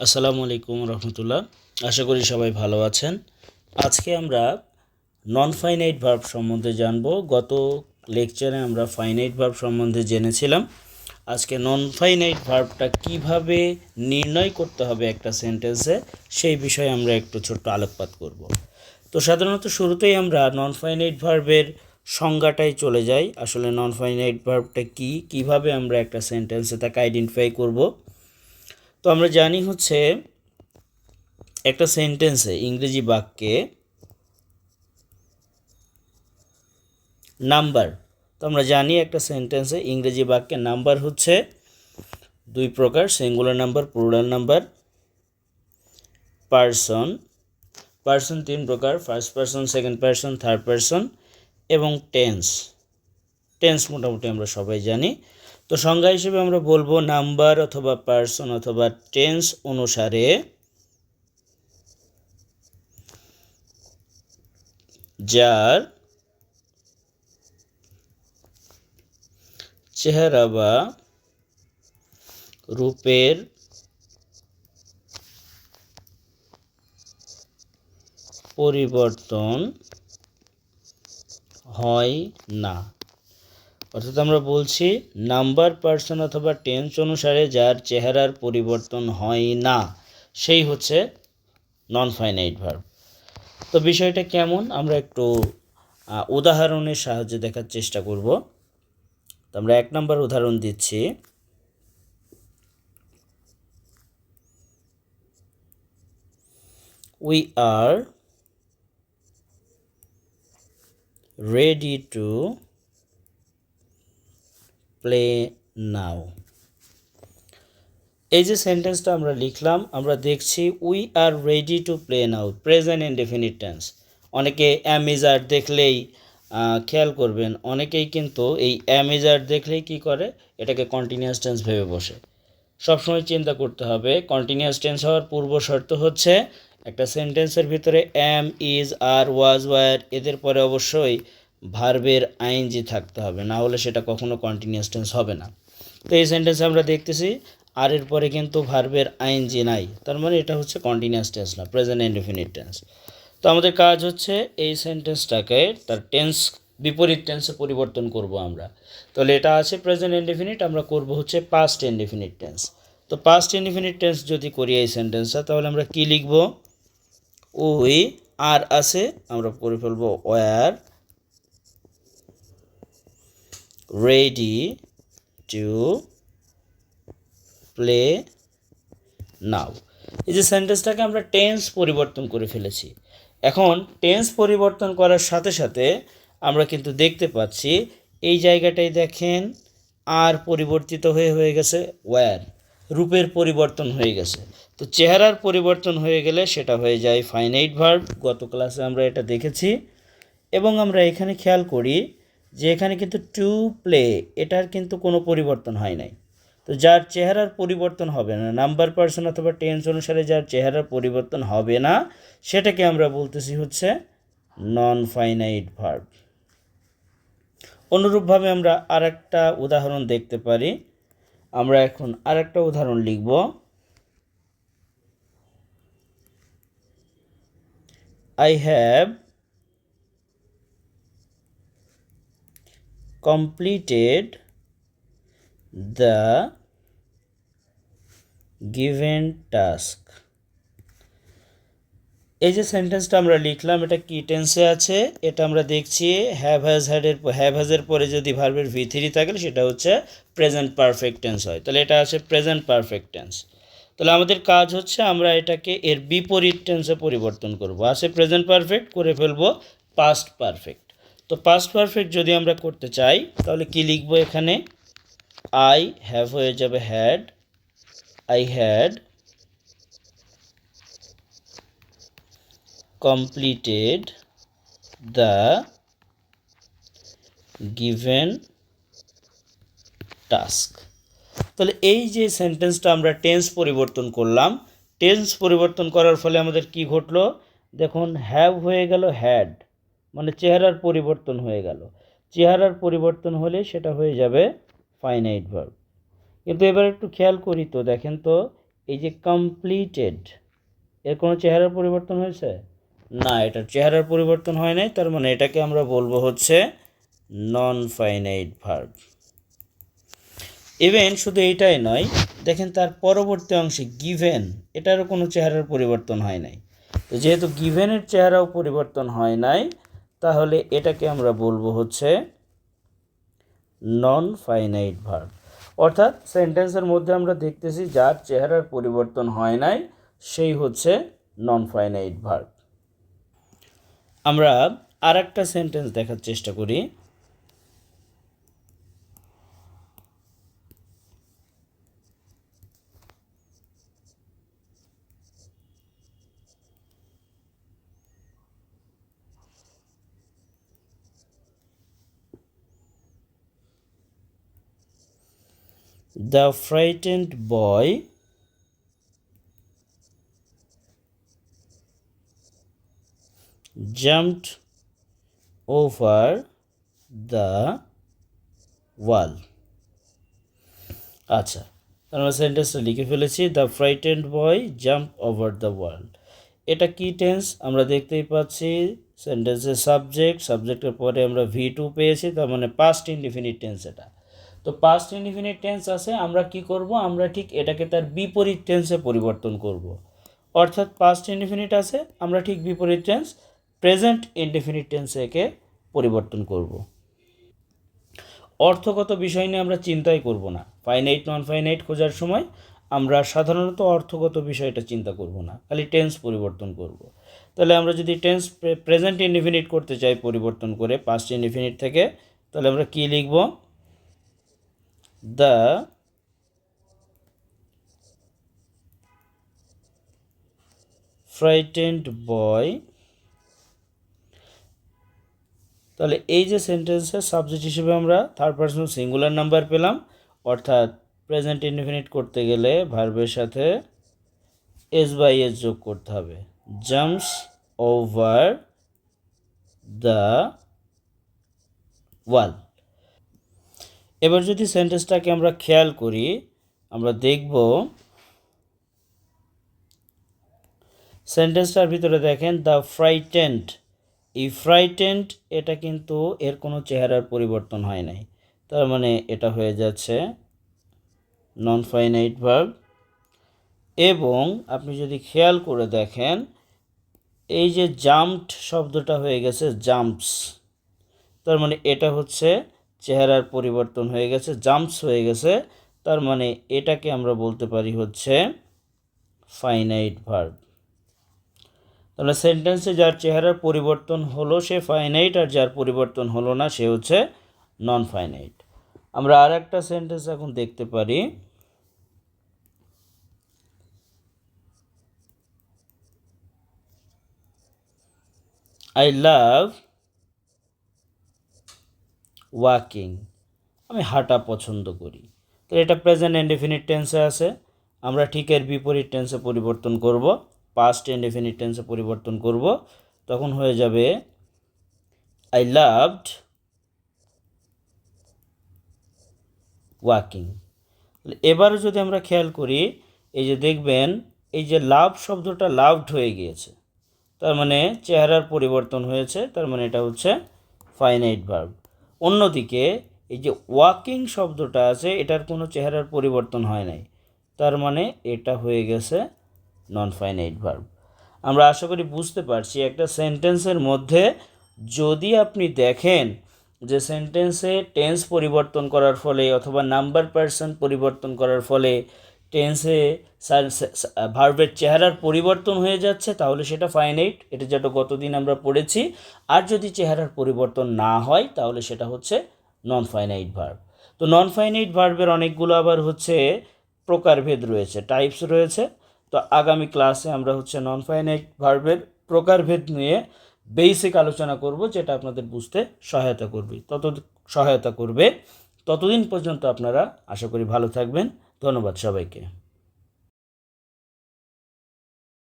আসসালামু আলাইকুম রহমতুল্লাহ। আশা করি সবাই ভালো আছেন। আজকে আমরা নন ফাইনাইট ভার্ব সম্বন্ধে জানব। গত লেকচারে আমরা ফাইনাইট ভার্ব সম্বন্ধে জেনেছিলাম। আজকে নন ফাইনাইট ভার্বটা কীভাবে নির্ণয় করতে হবে একটা সেন্টেন্সে সেই বিষয়ে আমরা একটু ছোট্ট আলোকপাত করব। তো সাধারণত শুরুতেই আমরা নন ফাইনাইট ভার্বের সংজ্ঞাটাই চলে যাই। আসলে নন ফাইনাইট ভার্বটা কী? কীভাবে আমরা একটা সেন্টেন্সে তাকে আইডেন্টিফাই করব? তো আমরা জানি হচ্ছে একটা সেন্টেন্সে ইংরেজি বাক্যে নাম্বার তো আমরা জানি একটা সেন্টেন্সে ইংরেজি বাক্যে নাম্বার হচ্ছে দুই প্রকার singular number plural number person person তিন প্রকার first person second person third person এবং টেন্স টেন্স মোটামুটি আমরা সবাই জানি। তো সংজ্ঞা হিসেবে আমরা বলব নাম্বার অথবা পার্সন অথবা টেন্স অনুসারে যার চেহারা বা রূপের পরিবর্তন হয় না। অর্থাৎ আমরা বলছি নাম্বার পার্সন অথবা টেন্স অনুসারে যার চেহারার পরিবর্তন হয় না, সেই হচ্ছে নন ফাইনাইট ভার্ব তো বিষয়টা কেমন? আমরা একটু উদাহরণের সাহায্যে দেখার চেষ্টা করব। তো আমরা এক নম্বর উদাহরণ দিচ্ছি। We are ready to play now এই যে সেন্টেন্সটা আমরা লিখলাম, আমরা দেখছি we are ready to play now present indefinite tense অনেকে অ্যামিজার দেখলেই খেয়াল করবেন, অনেকেই কিন্তু এই অ্যামিজার দেখলেই কি করে? এটাকে কন্টিনিউয়াস টেন্স ভেবে বসে। সবসময় চিন্তা করতে হবে কন্টিনিউয়াস টেন্স হওয়ার পূর্ব শর্ত হচ্ছে, একটা সেন্টেন্সের ভিতরে am is are was were এদের পরে অবশ্যই ভার্বের আইনজি থাকতে হবে, না হলে সেটা কখনো কন্টিনিউয়াস টেন্স হবে না। তো এই সেন্টেন্সে আমরা দেখতেছি আর এর পরে কিন্তু ভার্বের আইনজি নাই, তার মানে এটা হচ্ছে কন্টিনিউয়াস টেন্স না প্রেজেন্ট ইনডিফিনিট টেন্স তো আমাদের কাজ হচ্ছে এই সেন্টেন্সটাকে তার টেন্স বিপরীত টেন্সে পরিবর্তন করব আমরা। তাহলে এটা আছে প্রেজেন্ট ইনডিফিনিট আমরা করব হচ্ছে পাস্ট ইনডিফিনিট টেন্স তো পাস্ট ইনডিফিনিট টেন্স যদি করি এই সেন্টেন্সটা তাহলে আমরা কি লিখব? ওই আর আছে, আমরা করে ফেলব were ready to play now এই যে সেন্টেন্সটাকে আমরা টেন্স পরিবর্তন করে ফেলেছি। এখন টেন্স পরিবর্তন করার সাথে সাথে আমরা কিন্তু দেখতে পাচ্ছি, এই জায়গাটায় দেখেন, আর পরিবর্তিত হয়ে হয়ে গেছে ওয়্যার রূপের পরিবর্তন হয়ে গেছে। তো চেহারার পরিবর্তন হয়ে গেলে সেটা হয়ে যায় ফাইনাইট ভার্ব গত ক্লাসে আমরা এটা দেখেছি। এবং আমরা এখানে খেয়াল করি যে এখানে কিন্তু টু প্লে এটার কিন্তু কোনো পরিবর্তন হয় নাই। তো যার চেহারার পরিবর্তন হবে না নাম্বার পার্সন অথবা টেন্স অনুসারে যার চেহারার পরিবর্তন হবে না, সেটাকে আমরা বলতেছি হচ্ছে নন ফাইনাইট ভার্ব অনুরূপভাবে আমরা আরেকটা উদাহরণ দেখতে পারি। আমরা এখন আরেকটা উদাহরণ লিখব। I have completed the given task. এই যে সেন্টেন্সটা আমরা লিখলাম, এটা কি টেন্সে আছে? এটা আমরা দেখছি হ্যাভ হ্যাজ হ্যাডের হ্যাভ হ্যাজের পরে যদি ভার্বের ভি থ্রি থাকে, সেটা হচ্ছে প্রেজেন্ট পারফেক্ট টেন্স হয়। তাহলে এটা আছে প্রেজেন্ট পারফেক্ট টেন্স তাহলে আমাদের কাজ হচ্ছে আমরা এটাকে এর বিপরীত টেন্সে পরিবর্তন করব। আছে প্রেজেন্ট পারফেক্ট করে ফেলব পাস্ট পারফেক্ট তো পাস্ট পারফেক্ট যদি আমরা করতে চাই, তাহলে কি লিখব এখানে? আই হ্যাভ হয়ে যাবে had I had completed the given task তাহলে এই যে সেন্টেন্সটা আমরা টেন্স পরিবর্তন করলাম টেন্স পরিবর্তন করার ফলে আমাদের কি ঘটলো? দেখুন হ্যাভ হয়ে গেল হ্যাড মানে চেহারার পরিবর্তন হয়ে গেল। চেহারার পরিবর্তন হলে সেটা হয়ে যাবে ফাইনাইট ভার্ব কিন্তু এবার একটু খেয়াল করি তো, দেখেন তো, এই যে কমপ্লিটেড এর কোনো চেহারার পরিবর্তন হয়েছে? না এটার চেহারার পরিবর্তন হয় নাই, তার মানে এটাকে আমরা বলব হচ্ছে নন ফাইনাইট ভার্ব ইভেন শুধু এইটাই নয়, দেখেন তার পরবর্তী অংশে গিভেন এটারও কোনো চেহারার পরিবর্তন হয় নাই। তো যেহেতু গিভেনের চেহারাও পরিবর্তন হয় নাই তাহলে এটাকে আমরা বলব হচ্ছে নন ফাইনাইট ভার্ব অর্থাৎ সেন্টেন্সের মধ্যে আমরা দেখতেছি যার চেহারার পরিবর্তন হয় নাই, সেই হচ্ছে নন ফাইনাইট ভার্ব আমরা আর একটা সেন্টেন্স দেখার চেষ্টা করি। The frightened boy jumped over the wall. আচ্ছা আমরা সেন্টেন্সটা লিখে ফেলেছি, the frightened boy jump over the world এটা কি টেন্স? আমরা দেখতেই পাচ্ছি সেন্টেন্সের সাবজেক্ট, সাবজেক্টের পরে আমরা ভি টু পেয়েছি, তার মানে পাস্ট ইনডিফিনিট টেন্স এটা। তো পাস্ট ইনডিফিনিট টেন্স আছে, আমরা কি করব? আমরা ঠিক এটাকে তার বিপরীত টেন্সে পরিবর্তন করব। অর্থাৎ পাস্ট ইনডিফিনিট আছে, আমরা ঠিক বিপরীত টেন্স প্রেজেন্ট ইনডিফিনিট টেন্সে একে পরিবর্তন করব। অর্থগত বিষয় নিয়ে আমরা চিন্তাই করব না। ফাইনাইট নন ফাইনাইট খোঁজার সময় আমরা সাধারণত অর্থগত বিষয়টা চিন্তা করব না, খালি টেন্স পরিবর্তন করব। তাহলে আমরা যদি টেন্স প্রেজেন্ট ইনডিফিনিট করতে চাই পরিবর্তন করে পাস্ট ইনডিফিনিট থেকে, তাহলে আমরা কী লিখব? দ্য ফ্রাইটেন্ড বয় তাহলে এই যে সেন্টেন্সের সাবজেক্ট হিসেবে আমরা থার্ড পার্সন সিঙ্গুলার নাম্বার পেলাম, অর্থাৎ প্রেজেন্ট ইনডিফিনিট করতে গেলে ভার্বের সাথে এস বাই এস যোগ করতে হবে। জাম্পস ওভার দ্য ওয়াল এবার যদি সেন্টেন্সটাকে আমরা খেয়াল করি, আমরা দেখব সেন্টেন্সটার ভিতরে দেখেন দ্য ফ্রাইটেন্ট এই ফ্রাইটেন্ট এটা কিন্তু এর কোনো চেহারার পরিবর্তন হয় নাই। তার মানে এটা হয়ে যাচ্ছে নন ফাইনাইট ভার্ব এবং আপনি যদি খেয়াল করে দেখেন, এই যে জাম্পড শব্দটা হয়ে গেছে জাম্পস তার মানে এটা হচ্ছে চেহারার পরিবর্তন হয়ে গেছে জাম্পস হয়ে গেছে। তার মানে এটাকে আমরা বলতে পারি হচ্ছে ফাইনাইট ভার্ব তাহলে সেন্টেন্সে যার চেহারার পরিবর্তন হলো সে ফাইনাইট আর যার পরিবর্তন হলো না সে হচ্ছে নন ফাইনাইট আমরা আর একটা সেন্টেন্স এখন দেখতে পারি। আই লাভ ওয়াকিং আমি হাঁটা পছন্দ করি। তো এটা প্রেজেন্ট ইনডিফিনিট টেন্সে আছে। আমরা ঠিক এর বিপরীত টেন্সে পরিবর্তন করব। পাস্ট ইনডিফিনিট টেন্সে পরিবর্তন করব। তখন হয়ে যাবে আই লাভড ওয়াকিং এবারও যদি আমরা খেয়াল করি, এই যে দেখবেন, এই যে লাভ শব্দটা লাভড হয়ে গিয়েছে। তার মানে চেহারার পরিবর্তন হয়েছে। তার মানে এটা হচ্ছে ফাইনাইট ভার্ব অন্যদিকে এই যে ওয়াকিং শব্দটা আছে, এটার কোনো চেহারার পরিবর্তন হয় নাই। তার মানে এটা হয়ে গেছে নন ফাইনাইট ভার্ব আমরা আশা করি বুঝতে পারছি একটা সেন্টেন্সের মধ্যে যদি আপনি দেখেন যে সেন্টেন্সে টেন্স পরিবর্তন করার ফলে অথবা নাম্বার পার্সন পরিবর্তন করার ফলে টেন্সে ভার্বের চেহারার পরিবর্তন হয়ে যাচ্ছে, তাহলে সেটা ফাইনাইট এটা যেটা গতদিন আমরা পড়েছি। আর যদি চেহারার পরিবর্তন না হয়, তাহলে সেটা হচ্ছে নন ফাইনাইট ভার্ব তো নন ফাইনাইট ভার্বের অনেকগুলো আবার হচ্ছে প্রকারভেদ রয়েছে টাইপস রয়েছে। তো আগামী ক্লাসে আমরা হচ্ছে নন ফাইনাইট ভার্বের প্রকারভেদ নিয়ে বেসিক আলোচনা করব, যেটা আপনাদের বুঝতে সহায়তা করবে তত সহায়তা করবে। ততদিন পর্যন্ত আপনারা আশা করি ভালো থাকবেন। ধন্যবাদ সবাইকে।